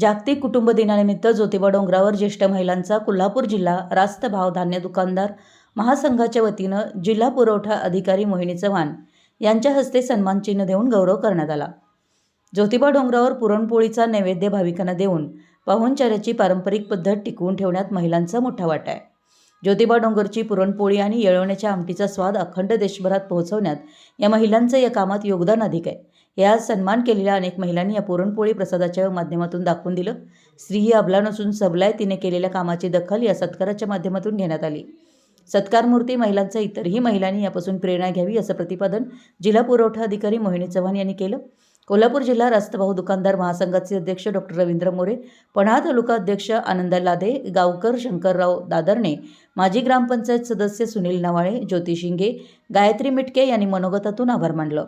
जागतिक कुटुंब दिनानिमित्त ज्योतिबा डोंगरावर ज्येष्ठ महिलांचा कोल्हापूर जिल्हा रास्त भाव धान्य दुकानदार महासंघाच्या वतीनं जिल्हा पुरवठा अधिकारी मोहिनी चव्हाण यांच्या हस्ते सन्मानचिन्ह देऊन गौरव करण्यात आला. ज्योतिबा डोंगरावर पुरणपोळीचा नैवेद्य भाविकांना देऊन पाहुणचाऱ्याची पारंपरिक पद्धत टिकवून ठेवण्यात महिलांचा मोठा वाटा आहे. ज्योतिबा डोंगरची पुरणपोळी आणि येळवण्याच्या आमटीचा स्वाद अखंड देशभरात पोहोचवण्यात या महिलांचं या कामात योगदान अधिक आहे. या सन्मान केलेल्या अनेक महिलांनी या पुरणपोळी प्रसादाच्या माध्यमातून दाखवून दिलं. स्त्री ही अबला नसून सबला आहे तिने केलेल्या कामाची दखल या सत्काराच्या माध्यमातून घेण्यात आली. सत्कारमूर्ती महिलांचा इतरही महिलांनी यापासून प्रेरणा घ्यावी असं प्रतिपादन जिल्हा पुरवठा अधिकारी मोहिनी चव्हाण यांनी केलं. कोल्हापूर जिल्हा रास्तभाऊ दुकानदार महासंघाचे अध्यक्ष डॉक्टर रवींद्र मोरे पन्हा तालुका अध्यक्ष आनंदा लादे गावकर शंकरराव दादरणे माजी ग्रामपंचायत सदस्य सुनील नवाळे ज्योती शिंगे गायत्री मिटके यांनी मनोगतातून आभार मानलं.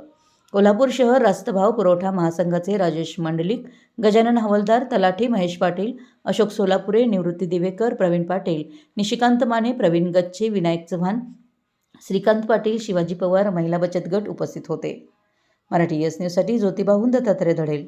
कोल्हापूर शहर रास्तभाव पुरवठा महासंघाचे राजेश मंडलिक गजानन हवलदार तलाठी महेश पाटील अशोक सोलापुरे निवृत्ती दिवेकर प्रवीण पाटील निशिकांत माने प्रवीण गच्छे विनायक चव्हाण श्रीकांत पाटील शिवाजी पवार महिला बचत गट उपस्थित होते. मराठी एस न्यूजसाठी ज्योतिबाहून दत्तात्रय धडेल.